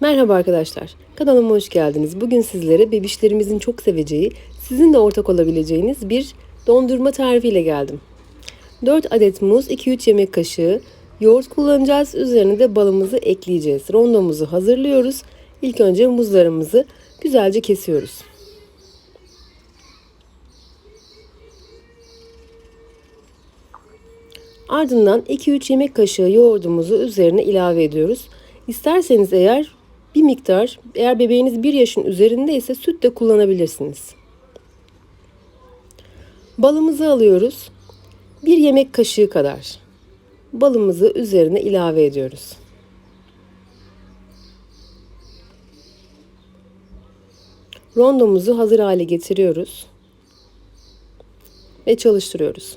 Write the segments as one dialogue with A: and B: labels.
A: Merhaba arkadaşlar. Kanalıma hoş geldiniz. Bugün sizlere bebişlerimizin çok seveceği, sizin de ortak olabileceğiniz bir dondurma tarifiyle geldim. 4 adet muz, 2-3 yemek kaşığı yoğurt kullanacağız. Üzerine de balımızı ekleyeceğiz. Rondomuzu hazırlıyoruz. İlk önce muzlarımızı güzelce kesiyoruz. Ardından 2-3 yemek kaşığı yoğurdumuzu üzerine ilave ediyoruz. İsterseniz eğer bir miktar, eğer bebeğiniz 1 yaşın üzerinde ise süt de kullanabilirsiniz. Balımızı alıyoruz. 1 yemek kaşığı kadar balımızı üzerine ilave ediyoruz. Rondomuzu hazır hale getiriyoruz ve çalıştırıyoruz.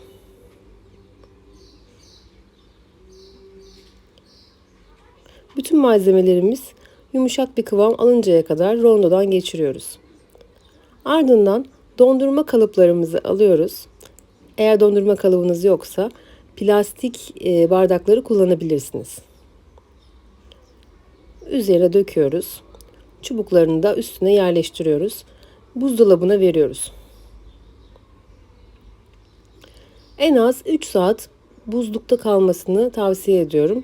A: Bütün malzemelerimiz yumuşak bir kıvam alıncaya kadar rondodan geçiriyoruz. Ardından dondurma kalıplarımızı alıyoruz. Eğer dondurma kalıbınız yoksa plastik e, bardakları kullanabilirsiniz. Üzerine döküyoruz. Çubuklarını da üstüne yerleştiriyoruz. Buzdolabına veriyoruz. En az 3 saat buzlukta kalmasını tavsiye ediyorum.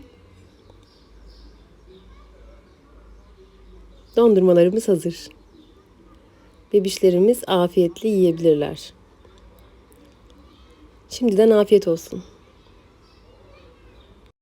A: Dondurmalarımız hazır. Bebişlerimiz afiyetle yiyebilirler. Şimdiden afiyet olsun.